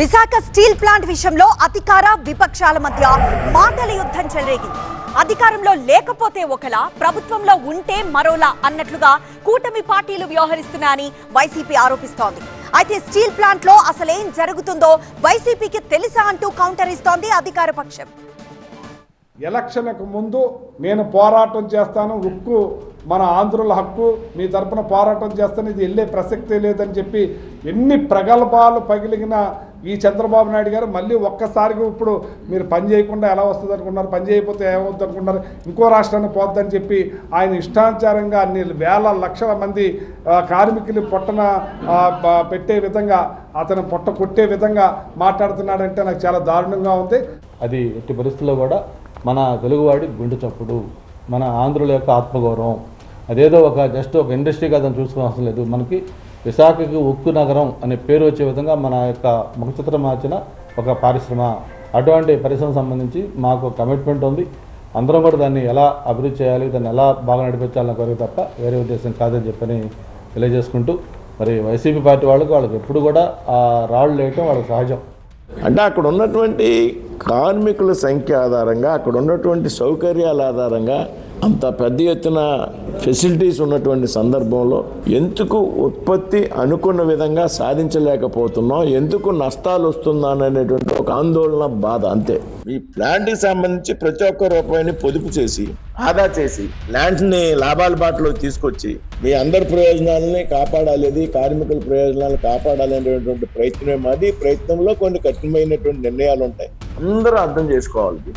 Visakha steel plant విషయంలో అధికార విపక్షాల మధ్య మాటల యుద్ధం చెలరేగింది. అధికారంలో లేకపోతే ఒకలా ప్రభుత్వంలో ఉంటే మరోలా అన్నట్లుగా కూటమి పార్టీలు వ్యవహరిస్తున్నాయని వైసీపీ ఆరోపిస్తోంది. అయితే స్టీల్ ప్లాంట్లో అసలేం జరుగుతుందో వైసీపీకి తెలుసా అంటూ కౌంటర్ ఇస్తోంది అధికార పక్షం. ఎలక్షన్కు ముందు నేను పోరాటం చేస్తాను ఉక్కు మన ఆంధ్రుల హక్కు మీ తరపున పోరాటం చేస్తాను ఇది వెళ్ళే ప్రసక్తే లేదని చెప్పి ఎన్ని ప్రగల్భాలు పగిలిగిన ఈ చంద్రబాబు నాయుడు గారు మళ్ళీ ఒక్కసారిగా ఇప్పుడు మీరు పని చేయకుండా ఎలా వస్తుంది అనుకున్నారు పని చేయకపోతే ఏమవుతుంది అనుకున్నారు ఇంకో రాష్ట్రానికి పోద్దని చెప్పి ఆయన ఇష్టానుసారంగా అన్ని వేల లక్షల మంది కార్మికులు పొట్టన పెట్టే విధంగా అతను పొట్ట కొట్టే విధంగా మాట్లాడుతున్నాడంటే నాకు చాలా దారుణంగా ఉంది. అది ఎట్టి పరిస్థితుల్లో కూడా మన తెలుగువాడి గుండె చప్పుడు మన ఆంధ్రుల యొక్క ఆత్మగౌరవం. అదేదో ఒక జస్ట్ ఒక ఇండస్ట్రీగా దాన్ని చూసుకోవాల్సిన అవసరం లేదు. మనకి విశాఖకి ఉక్కు నగరం అనే పేరు వచ్చే విధంగా మన యొక్క ముఖచిత్రం మార్చిన ఒక పరిశ్రమ. అటువంటి పరిశ్రమ సంబంధించి మాకు కమిట్మెంట్ ఉంది. అందరం కూడా దాన్ని ఎలా అభివృద్ధి చేయాలి దాన్ని ఎలా బాగా నడిపించాలన్న కోరిక తప్ప వేరే ఉద్దేశం కాదని చెప్పని తెలియజేసుకుంటూ మరి వైసీపీ పార్టీ వాళ్ళకి వాళ్ళకి ఎప్పుడు కూడా ఆ రాళ్ళు వేయటం వాళ్ళకి సహజం. అంటే అక్కడ ఉన్నటువంటి కార్మికుల. సంఖ్య ఆధారంగా అక్కడ ఉన్నటువంటి సౌకర్యాల ఆధారంగా అంత పెద్ద ఎత్తున ఫెసిలిటీస్ ఉన్నటువంటి సందర్భంలో ఎందుకు ఉత్పత్తి అనుకున్న విధంగా సాధించలేకపోతున్నాం? ఎందుకు నష్టాలు వస్తుందా అనేటువంటి ఒక ఆందోళన బాధ అంతే. ఈ ప్లాంట్కి సంబంధించి ప్రతి ఒక్క రూపాయిని పొదుపు చేసి ఆదా చేసి ప్లాంట్ని లాభాల బాటలో తీసుకొచ్చి మీ అందరి ప్రయోజనాలని కాపాడాలి. కార్మికుల ప్రయోజనాలను కాపాడాలి అనేటువంటి ప్రయత్నం అది ప్రయత్నంలో కొన్ని కఠినమైనటువంటి నిర్ణయాలు ఉంటాయి. అందరూ అర్థం చేసుకోవాలి.